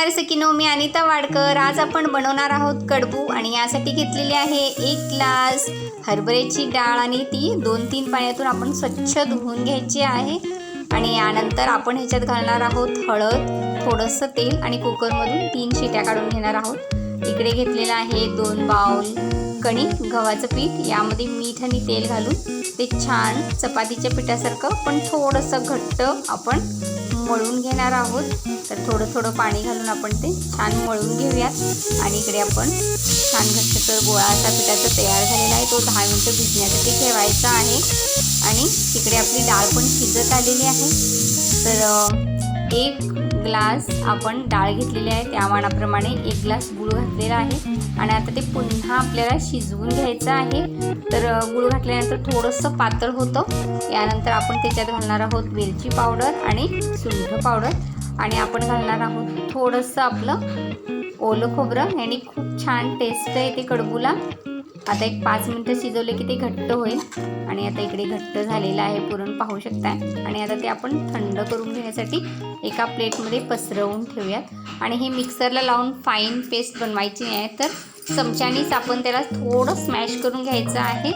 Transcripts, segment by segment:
नमस्कार सकिनो मी अनिता वाडकर. आज आपण बनवणार आहोत कडबू आणि यासाठी घेतलेली आहे एक ग्लास हरभऱ्याची डाळ आणि ती दोन तीन पाण्यातून आपण स्वच्छ धुवून घ्यायची आहे. आणि यानंतर आपण ह्याच्यात घालणार आहोत हळद थोडंसं तेल आणि कुकरमधून तीन शिट्या काढून घेणार आहोत. इकडे घेतलेलं आहे दोन बाउल कणिक गव्हाचं पीठ. यामध्ये मीठ आणि तेल घालून ते छान चपातीच्या पिठासारखं पण थोडंसं घट्ट आपण मळून घेणार आहोत. तर थोडं थोडं पाणी घालून आपण ते छान मळून घेऊयात. आणि इकडे आपण छान घट्टसर गोळा असा पिठाचा तयार झालेला आहे. तो दहा मिनटं भिजण्यासाठी ठेवायचा आहे. आणि तिकडे आपली डाळ पण शिजत आलेली आहे. तर एक ग्लास आपण डाळ घेतलेली आहे. त्या मानाप्रमाणे एक ग्लास गुळ घातलेला आहे. आणि आता ते पुन्हा आपल्याला शिजवून घ्यायचं आहे. तर गुळ घातल्यानंतर थोडंसं पातळ होतं. यानंतर आपण त्याच्यात घालणार आहोत वेलची पावडर आणि सुंठ पावडर. आणि आपण घालणार आहोत थोडंसं आपलं ओलं खोबरं. याने खूप छान टेस्ट आहे ते कडबूला. आता एक पाच मिनटं शिजवले की ते घट्ट होईल. आणि आता इकडे घट्ट झालेलं आहे पुरण पाहू शकताय. आणि आता ते आपण थंड करून घेण्यासाठी एका प्लेटमध्ये पसरवून ठेवूयात. आणि हे मिक्सरला लावून फाईन पेस्ट बनवायची नाही आहे तर चमच्यानीच आपण त्याला थोडं स्मॅश करून घ्यायचं आहे.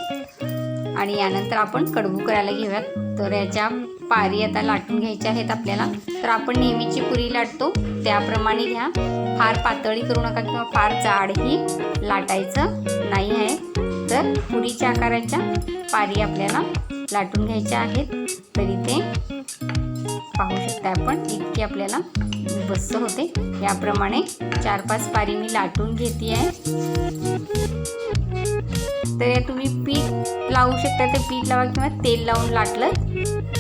आणि यानंतर आपण कडबू करायला घेऊयात. तर याच्या पारी आता लाटून घ्यायच्या आहेत आपल्याला. तर आपण नेहमीची पुरी लाटतो. त्याप्रमाणे घ्या. फार पातळी करू नका किंवा फार जाडही लाटायचं. नाही आहे. तर पुरीच्या आकाराच्या पारी आपल्याला लाटून घ्यायच्या आहेत. तरी ते पाहू शकता आपण इतकी आपल्याला बस्त होते. याप्रमाणे चार पाच पारी मी लाटून घेते आहे तर तुम्ही पीठ लावू शकता. ते पीठ लावा किंवा तेल लावून लाटलं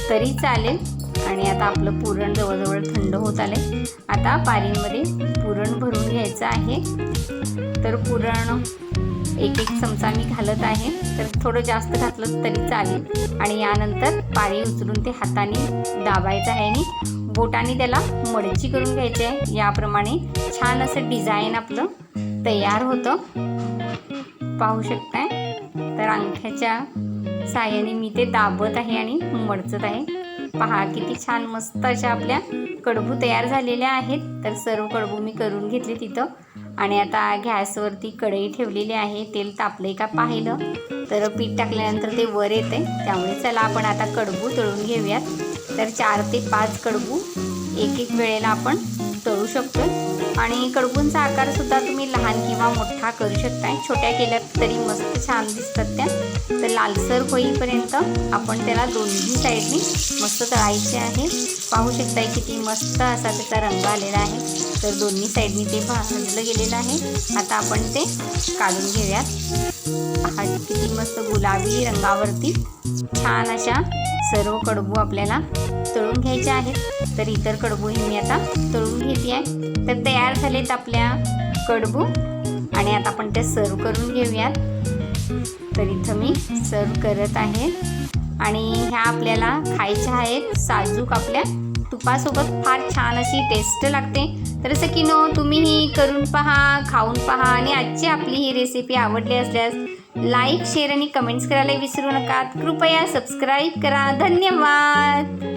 तरी चालेल. आणि आता आपलं पुरण जवळजवळ थंड होत आले आता पारींमध्ये पुरण भरून घ्यायचं आहे. तर पुरण एक एक चमचा मी घालत आहे. तर थोडं जास्त घातलं तरी चालेल. आणि यानंतर पाणी उचलून ते हाताने दाबायचं आहे आणि बोटाने त्याला मडची करून घ्यायची आहे याप्रमाणे छान असं डिझाईन आपलं तयार होतं. पाहू शकताय? तर अंगठ्याच्या साह्याने मी ते दाबत आहे आणि मडचत आहे. पहा किती छान मस्त अशा आपल्या कडबू तयार झालेल्या आहेत. तर सर्व कडबू मी करून घेतले तिथं. आणि आता गॅसवरती कढई ठेवलेली आहे तेल तापले का पाहिलं. तर पीठ टाकल्यानंतर ते वर येते त्यामुळे चला आपण आता कडबू तळून घेऊयात. तर चार ते पाच कडबू एक एक वेळेला आपण करू शकतो. आणि कडबूंचा आकार सुद्धा तुम्ही लहान किंवा मोठा करू शकता छोट्या केल्या तरी मस्त छान दिसतात त्या. तर लालसर होईपर्यंत आपण त्याला दोन्ही साईडनी मस्त तळायचे आहे. पाहू शकताय किती मस्त असा त्याचा रंग आलेला आहे. तर दोन्ही साईडनी ते भाजलं गेलेलं आहे. आता आपण ते काढून घेऊयात. हा किती मस्त गुलाबी रंगावरती छान अशा सर्व कडबू आपल्याला तळून घ्यायचे आहेत. तर इतर कडबूही मी आता तळून घेते आहे तर तयार झालेत आपल्या कडबू. आणि आता आपण ते सर्व करून घेऊयात. तर इथं मी सर्व करत आहे. आणि ह्या आपल्याला खायच्या आहेत. साजूक आपल्या तुपासोबत फार छान अशी टेस्ट लागते. तर असं की नो तुम्हीही करून पहा खाऊन पहा. आणि आजची आपली ही रेसिपी आवडली असल्यास लाईक शेअर आणि कमेंट्स करायला विसरू नका. कृपया सबस्क्राईब करा. धन्यवाद.